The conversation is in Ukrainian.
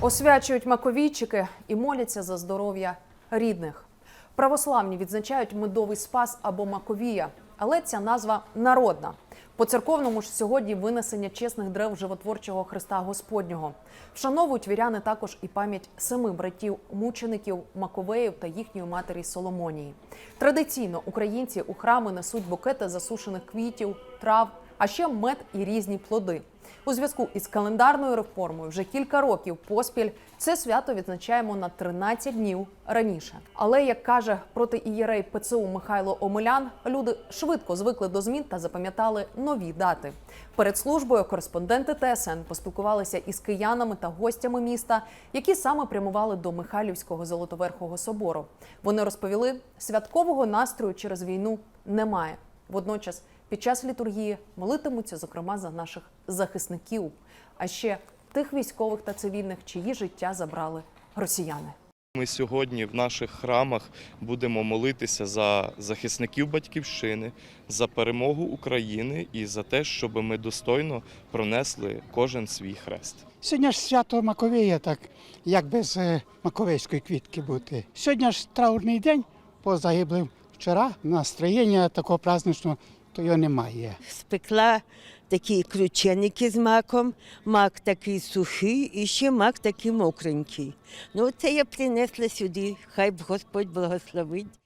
Освячують маковійчики і моляться за здоров'я рідних. Православні відзначають медовий спас або маковія, але ця назва народна. По церковному ж сьогодні винесення чесних древ животворчого Христа Господнього. Вшановують віряни також і пам'ять семи братів мучеників Маковеїв та їхньої матері Соломонії. Традиційно українці у храми несуть букети засушених квітів, трав, а ще мед і різні плоди. У зв'язку із календарною реформою вже кілька років поспіль це свято відзначаємо на 13 днів раніше. Але як каже протиієрей ПЦУ Михайло Омелян, люди швидко звикли до змін та запам'ятали нові дати. Перед службою кореспонденти ТСН поспілкувалися із киянами та гостями міста, які саме прямували до Михайлівського Золотоверхого собору. Вони розповіли, святкового настрою через війну немає. Водночас під час літургії молитимуться, зокрема, за наших захисників, а ще тих військових та цивільних, чиї життя забрали росіяни. Ми сьогодні в наших храмах будемо молитися за захисників батьківщини, за перемогу України і за те, щоб ми достойно пронесли кожен свій хрест. Сьогодні ж свято Маковея, так як без е, маковейської квітки бути. Сьогодні ж траурний день по загиблим вчора. Настроєння такого праздничного то його немає. спекла такі крученики з маком, мак такий сухий і ще мак такий мокренький. Ну, це я принесла сюди, хай б Господь благословить.